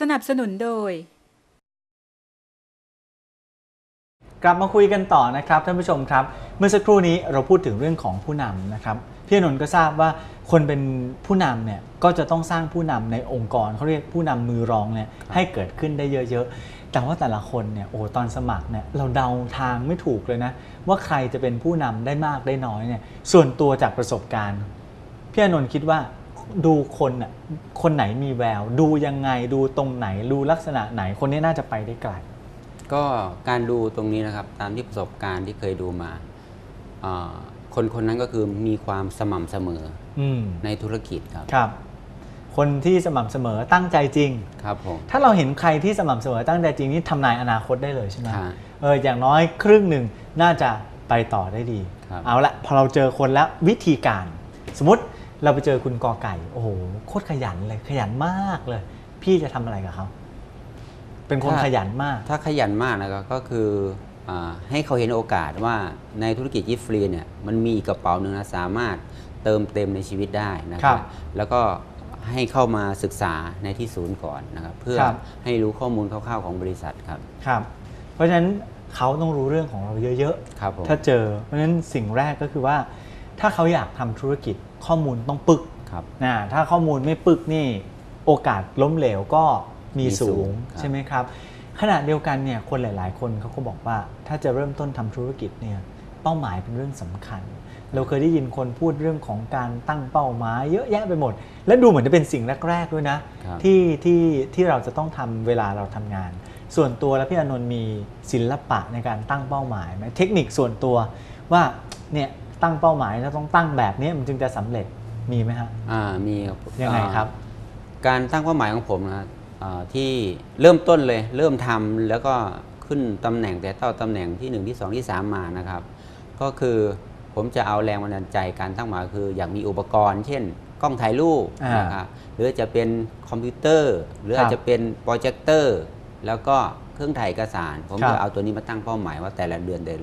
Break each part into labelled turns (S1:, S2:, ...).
S1: สนับสนุนโดย
S2: กลับมาคุยกันต่อนะครับท่านผู้ชมครับ เมื่อสักครู่นี้เราพูดถึงเรื่องของผู้นำนะครับพี่อนนท์ก็ทราบว่าคนเป็นผู้นำเนี่ยก็จะต้องสร้างผู้นำในองค์กรเขาเรียกผู้นำมือรองเนี่ยให้เกิดขึ้นได้เยอะๆ แต่ว่าแต่ละคนเนี่ยโอ้ตอนสมัครเนี่ยเราเดาทางไม่ถูกเลยนะว่าใครจะเป็นผู้นำได้มากได้น้อยเนี่ยส่วนตัวจากประสบการณ์พี่อนนท์คิดว่า ดูคนน่ะคนไหนมีแวว ดูยังไงดูตรงไหนดูลักษณะไหนคนนี้น่าจะไปได้ไกล
S3: ก็การดูตรงนี้นะครับตามที่ประสบการณ์ที่เคยดูมาอ่าคนคนนั้นก็คือมีความสม่ำเสมอ
S2: อืม
S3: ในธุรกิจครับ
S2: ครับ คนที่สม่ำเสมอตั้งใจจริง
S3: ครับผม
S2: ถ้าเราเห็นใครที่สม่ำเสมอตั้งใจจริงนี่ทำนายอนาคตได้เลยใช่ไหม
S3: ครับ
S2: เอออย่างน้อยครึ่งหนึ่งน่าจะไปต่อได้ดี
S3: ครับ
S2: เอาละพอเราเจอคนแล้ววิธีการ สมมติ เราไปเจอคุณกอไก่ โอ้โหโคตรขยันเลย ขยันมากเลย พี่จะทำอะไรกับเขาเป็นคนขยันมาก
S3: ถ้าขยันมากนะครับก็คืออาให้เขาเห็นโอกาสว่าในธุรกิจยิปฟรีเนี่ยมันมีอีกกระเป๋าหนึ่งนะสามารถเติมเต็มในชีวิตได้นะค
S2: ครั
S3: รับบแล้วก็ให้เข้ามาศึกษาในที่ศูนย์ก่อนนะครับเพื่อ
S2: ครับ
S3: ให้รู้ข้อมูลคร่าวๆของบริษัทครับ
S2: ครับ เพราะฉะนั้นเขาต้องรู้เรื่องของเราเยอะ
S3: ครับผม
S2: ๆ ถ้าเจอ เพราะฉะนั้นสิ่งแรกก็คือว่า ถ้าเขาอยากทำธุรกิจข้อมูลต้องปึก
S3: ครับ
S2: นะถ้าข้อมูลไม่ปึกนี่โอกาสล้มเหลวก็มี
S3: มีสู
S2: สูง
S3: งครับ
S2: ใช่ไหมครับ ขณะเดียวกันเนี่ยคนหลาย ๆ คนเขาก็บอกว่า ถ้าจะเริ่มต้นทำธุรกิจเนี่ยเป้าหมายเป็นเรื่องสำคัญ เราเคยได้ยินคนพูดเรื่องของการตั้งเป้าหมายเยอะแยะไปหมด และดูเหมือนจะเป็นสิ่งแรก ๆ ด้วยนะ
S3: ครับ
S2: ที่ที่ที่เราจะต้องทำเวลาเราทำงาน ส่วนตัวแล้วพี่อานนท์มีศิลปะในการตั้งเป้าหมายไหมเทคนิคส่วนตัวว่าเนี่ย ตั้งเป้าหมายแล้วต้องตั้งแบบนี้มันจึงจะสำเร็จมีไหมฮะ
S3: อ่ามีครับ
S2: ยังไงครับ
S3: อ่าการตั้งเป้าหมายของผมนะอ่าที่เริ่มต้นเลย เริ่มทำแล้วก็ขึ้นตำแหน่งแต่เต้าตำแหน่งที่ 1 ที่ 2 ที่ 3 มานะครับ ก็คือผมจะเอาแรงบันดาลใจการตั้งหมายคืออยากมีอุปกรณ์ เช่น กล้องถ่ายรูป
S2: อ่าน
S3: นะครับหรือจะเป็นคอมพิวเตอร์ หรือ
S2: ครับ
S3: อาจจะเป็นโปรเจคเตอร์ แล้วก็เครื่องถ่ายเอกสาร ผม
S2: ครับ
S3: จะเอาตัวนี้มาตั้งเป้าหมายว่าแต่ละเดือนเดือน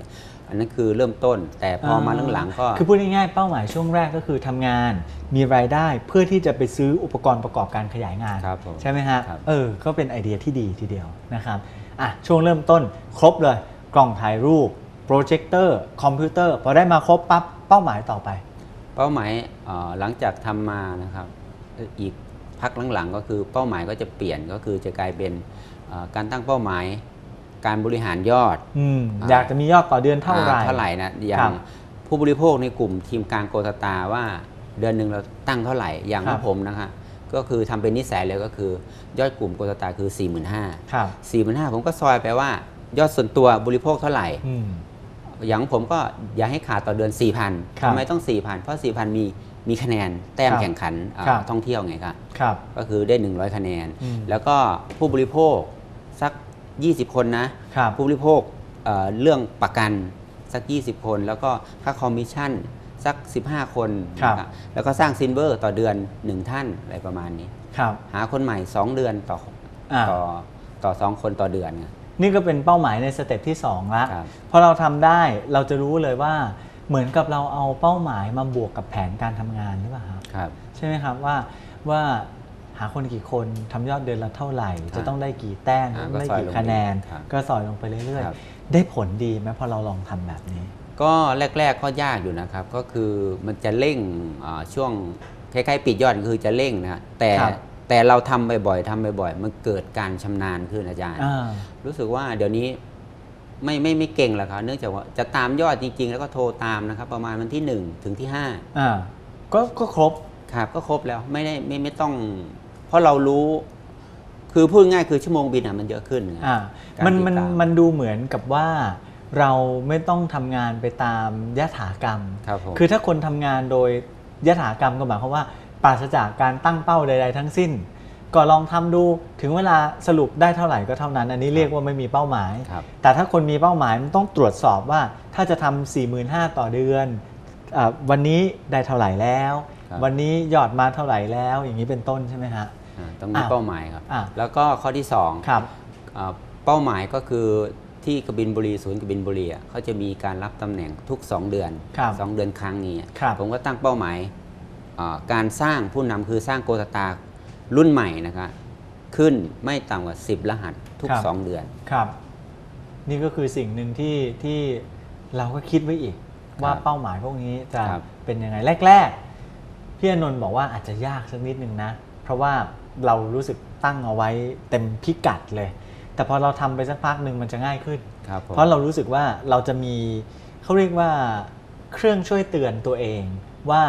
S3: อันนั้นคือเริ่มต้น แต่พอมาหลังๆก็
S2: คือพูดง่ายๆเป้าหมายช่วงแรกก็คือทำงานมีรายได้เพื่อที่จะไปซื้ออุปกรณ์ประกอบการขยายงาน
S3: ครับผม
S2: ใช่ไหมฮะ
S3: ครับ
S2: เออ ก็เป็นไอเดียที่ดีทีเดียวนะครับอะช่วงเริ่มต้นครบเลย กล้องถ่ายรูปโปรเจคเตอร์คอมพิวเตอร์พอได้มาครบปั๊บเป้าหมายต่อไป
S3: เป้าหมายเอ่อหลังจากทำมานะครับเอ่ออีกพักหลังๆก็คือเป้าหมายก็จะเปลี่ยนก็คือจะกลายเป็นเอ่อ การตั้งเป้าหมาย การบริหารยอด
S2: อืม
S3: อ่า
S2: อยากจะมียอดต่อเดือนเท่าไหร่
S3: อ่เท่าไหร่นะอย่า
S2: ครั
S3: ง
S2: บ
S3: ผู้บริโภคในกลุ่มทีมการโกตาตาว่าเดือนหนึ่งเราตั้งเท่าไหร่อย่าง
S2: ครั
S3: ขอบงผมนะคะก็คือทำเป็นนิสัยเลยก็คือ ยอดกลุ่มโกตาตาคือ 4 5 0 0 0
S2: ครับ
S3: 4 5 0 0 0ผมก็ซอยไปว่ายอดส่วนตัวบริโภคเท่าไหร่
S2: อืม
S3: อย่างผมก็อย่าให้ขาดต่อเดือน 4,000
S2: ครับ
S3: ทำไมต้อง 4,000 เพราะ 4,000 มีมีคะแนนแต้ม
S2: ครับ
S3: แข่งขันอ่า
S2: ครับ
S3: ท่องเที่ยวไงครับ
S2: ครับ
S3: ก็คือได้ 100 คะแนน
S2: อืม
S3: แล้วก็ผู้บริโภคสัก 20 คนนะ
S2: ครับ
S3: ผู้บริโภคเอ่อเรื่องประกันสัก 20 คน แล้วก็ค่าคอมมิชชั่นสัก 15 คน
S2: ครับ
S3: นะครับแล้วก็สร้างซินเวอร์ต่อเดือน 1 ท่านอะไรประมาณนี้
S2: ครับ
S3: หาคนใหม่ 2 เดือนต่อ
S2: อ่า
S3: ต่อต่อสองคนต่อเดือนไง
S2: นี่ก็เป็นเป้าหมายในสเต็ปที่2ละ
S3: ครับ
S2: พอเราทำได้เราจะรู้เลยว่า เหมือนกับเราเอาเป้าหมายมาบวกกับแผนการทำงานหรือเปล่าครับ
S3: ครับ
S2: ใช่ไหมครับว่าว่า หาคนกี่คนทำยอดเดือนละเท่าไหร่
S3: ครับ
S2: จะต้องได้กี่แต้ม
S3: อ่า
S2: ต้องได้
S3: ก็ซอย
S2: กี่
S3: ลงไป
S2: คะแนน
S3: ครับ
S2: ก็สอยลงไปเรื่อย
S3: ครับ
S2: ๆได้ผลดีไหมพอเราลองทำแบบนี้
S3: ก็แรก ๆ ก็ยากอยู่นะครับ ก็คือมันจะเร่งอ่าช่วงคล้ายๆปิดยอดคือจะเร่งนะแต่
S2: ครับ
S3: แต่เราทำบ่อยๆทำบ่อยๆมันเกิดการชำนาญขึ้นอาจารย์
S2: อ่า
S3: รู้สึกว่าเดี๋ยวนี้ไม่ไม่ไม่เก่งแล้วครับเนื่องจากว่าจะตามยอดจริง ๆ แล้วก็โทรตามนะครับ ประมาณวันที่ 1 ถึงที่
S2: อ่าก็ก็ครบ
S3: 5ครับก็ครบแล้วไม่ได้ไม่ไม่ต้อง เพราะเรารู้คือพูดง่ายคือชั่วโมงบินอะมันเยอะขึ้นไง
S2: อ่า
S3: การ
S2: มัน
S3: ติด
S2: มัน
S3: ตาม
S2: มันดูเหมือนกับว่าเราไม่ต้องทำงานไปตามยถากรรม
S3: ครับผม
S2: คือถ้าคนทำงานโดยยถากรรมก็หมายความว่าปราศจากการตั้งเป้าใด ๆ ทั้งสิ้น ก็ลองทำดูถึงเวลาสรุปได้เท่าไหร่ก็เท่านั้น อันนี้เรียกว่าไม่มีเป้าหมาย
S3: ครับ
S2: แต่ถ้าคนมีเป้าหมายมันต้องตรวจสอบว่าถ้าจะทำ4 5 0 0 0 ต่อเดือนอาวันนี้ได้เท่าไหร่แล้ว
S3: ครับ
S2: วันนี้ยอดมาเท่าไหร่แล้ว อย่างนี้เป็นต้นใช่ไหมฮะ
S3: อ่าต้องมี
S2: อะ
S3: เป้าหมายครับ
S2: อะ
S3: แล้วก็ข้อที่สอง
S2: ครับ
S3: อ่าเป้าหมายก็คือที่กบินบุรีศูนย์กบินบุรีอะเขาจะมีการรับตำแหน่งทุก 2 เดือน
S2: ครับ
S3: สองเดือนครั้งนี้อะ
S2: ครับ
S3: ผมก็ตั้งเป้าหมายอ่าการสร้างผู้นำคือสร้างโกตาตารุ่นใหม่นะครับขึ้นไม่ต่ำกว่า 10 รหัสทุก
S2: ครับ
S3: 2เดือน
S2: ครับ นี่ก็คือสิ่งหนึ่งที่ที่เราก็คิดไว้อีก ว่าเป้าหมายพวกนี้จะ
S3: ครับ
S2: เป็นยังไงแรก ๆ พี่อนนท์บอกว่าอาจจะยากสักนิดนึงนะ เพราะว่าเรารู้สึกตั้งเอาไว้เต็มพิกัดเลย แต่พอเราทำไปสักพักหนึ่งมันจะง่ายขึ้น
S3: ครับผม
S2: เพราะเรารู้สึกว่าเราจะมีเขาเรียกว่าเครื่องช่วยเตือนตัวเองว่า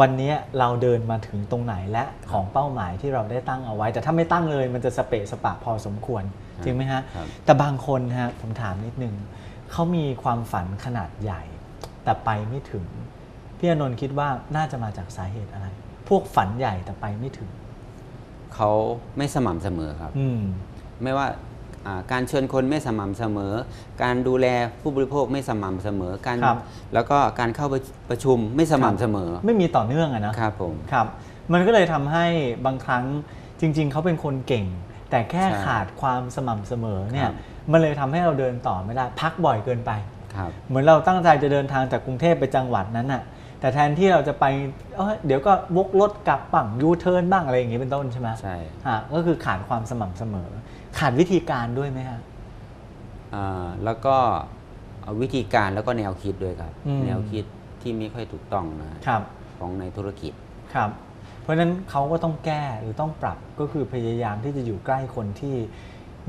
S2: วันนี้เราเดินมาถึงตรงไหนและของเป้าหมายที่เราได้ตั้งเอาไว้ แต่ถ้าไม่ตั้งเลยมันจะสเปะสปะพอสมควรจริงไหมฮะ
S3: ครับ
S2: แต่บางคนฮะผมถามนิดนึงเขามีความฝันขนาดใหญ่ แต่ไปไม่ถึง พี่อานนท์คิดว่าน่าจะมาจากสาเหตุอะไร พวกฝันใหญ่แต่ไปไม่ถึง
S3: เขาไม่สม่ำเสมอครับ
S2: อืม
S3: ไม่ว่าอ่าการเชิญคนไม่สม่ำเสมอ การดูแลผู้บริโภคไม่สม่ำเสมอการ
S2: ครับ
S3: แล้วก็การเข้าประประชุมไม่สม่ำเสมอ
S2: ไม่มีต่อเนื่องอะนะ
S3: ครับผม
S2: ครับ มันก็เลยทำให้บางครั้งจริง ๆ เขาเป็นคนเก่ง แต่แค่
S3: ใช่
S2: ขาดความสม่ำเสมอเนี่
S3: ค
S2: ย
S3: รับ
S2: มันเลยทำให้เราเดินต่อไม่ได้ พักบ่อยเกินไป
S3: ครับ
S2: เหมือนเราตั้งใจจะเดินทางจากกรุงเทพไปจังหวัดนั้นน่ะ แต่แทนที่เราจะไปเอ้ยเดี๋ยวก็วกรถกลับบ้างยูเทิร์นบ้างอะไรอย่างงี้เป็นต้นใช่ไหม
S3: ใช่
S2: ฮะก็คือขาดความสม่ำเสมอ ขาดวิธีการด้วยไหมฮะ
S3: อ่าแล้วก็เอาวิธีการแล้วก็แนวคิดด้วยครับ
S2: อืม
S3: แนวคิดที่ไม่ค่อยถูกต้องนะครับ ของในธุรกิจ
S2: ครับ เพราะฉะนั้นเขาก็ต้องแก้หรือต้องปรับก็คือพยายามที่จะอยู่ใกล้คนที่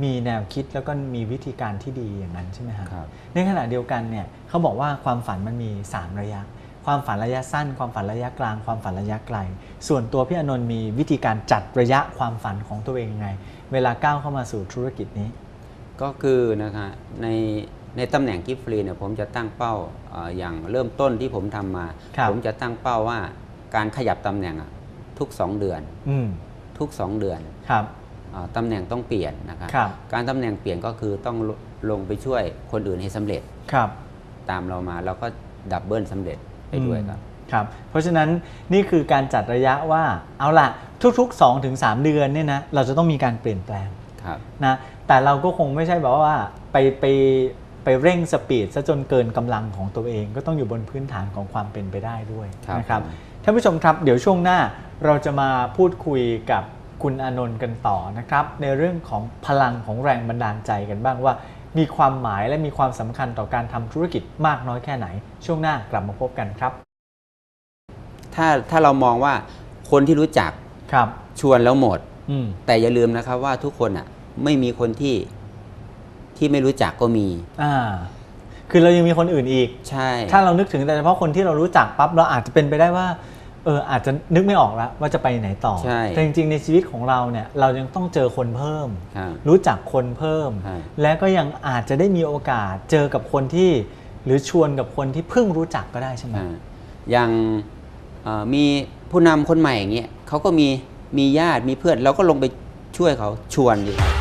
S2: มีแนวคิดแล้วก็มีวิธีการที่ดีอย่างนั้นใช่ไหมฮะ
S3: ครับ
S2: ในขณะเดียวกันเนี่ยเขาบอกว่าความฝันมันมี 3 ระยะ ความฝันระยะสั้น ความฝันระยะกลาง ความฝันระยะไกล ส่วนตัวพี่อานนท์มีวิธีการจัดระยะความฝันของตัวเองยังไง เวลาก้าวเข้ามาสู่ธุรกิจนี้
S3: ก็คือนะคะในในตำแหน่งกิฟต์ฟรีเนี่ยผมจะตั้งเป้าเอ่ออย่างเริ่มต้นที่ผมทำมา
S2: ครับ
S3: ผมจะตั้งเป้าว่าการขยับตำแหน่งอะทุก 2 เดือน
S2: อืม
S3: ทุก 2 เดือน
S2: ครับ
S3: อ่าตำแหน่งต้องเปลี่ยนนะครับ
S2: ครับ
S3: การตำแหน่งเปลี่ยนก็คือต้องลลงไปช่วยคนอื่นให้สำเร็จ
S2: ครับ
S3: ตามเรามาแล้วก็ดับเบิลสำเร็จ ไปด้วยครับ
S2: อืมครับ เพราะฉะนั้นนี่คือการจัดระยะว่าเอาล่ะทุกๆ 2-3เดือนเนี่ยนะเราจะต้องมีการเปลี่ยนแปลง
S3: ครับ
S2: นะแต่เราก็คงไม่ใช่แบบว่าไปไปไปเร่งสปีดซะจนเกินกำลังของตัวเอง ก็ต้องอยู่บนพื้นฐานของความเป็นไปได้ด้วย
S3: ครับ
S2: นะครับ
S3: ผม
S2: ท่านผู้ชมครับ เดี๋ยวช่วงหน้าเราจะมาพูดคุยกับคุณอานนท์กันต่อนะครับ ในเรื่องของพลังของแรงบันดาลใจกันบ้างว่า มีความหมายและมีความสำคัญต่อการทำธุรกิจมากน้อยแค่ไหน ช่วงหน้ากลับมาพบกันครับ
S3: ถ้าถ้าเรามองว่าคนที่รู้จัก
S2: ครับ
S3: ชวนแล้วหมด
S2: อืม
S3: แต่อย่าลืมนะครับว่าทุกคนอะไม่มีคนที่ที่ไม่รู้จักก็มี
S2: อ่า คือเรายังมีคนอื่นอีก
S3: ใช่
S2: ถ้าเรานึกถึงแต่เฉพาะคนที่เรารู้จักปั๊บเราอาจจะเป็นไปได้ว่า เอออาจจะนึกไม่ออกแล้วว่าจะไปไหนต่อ
S3: ใช่
S2: แต่จริงๆในชีวิตของเราเนี่ยเรายังต้องเจอคนเพิ่ม
S3: ครับ
S2: รู้จักคนเพิ่ม
S3: ใช่
S2: และก็ยังอาจจะได้มีโอกาสเจอกับคนที่ หรือชวนกับคนที่เพิ่งรู้จักก็ได้ใช่ไหม
S3: อ่าอย่างเอ่อมีผู้นำคนใหม่อย่างเงี้ยเขาก็มีมีญาติมีเพื่อนเราก็ลงไปช่วยเขาชวนอยู่ครับ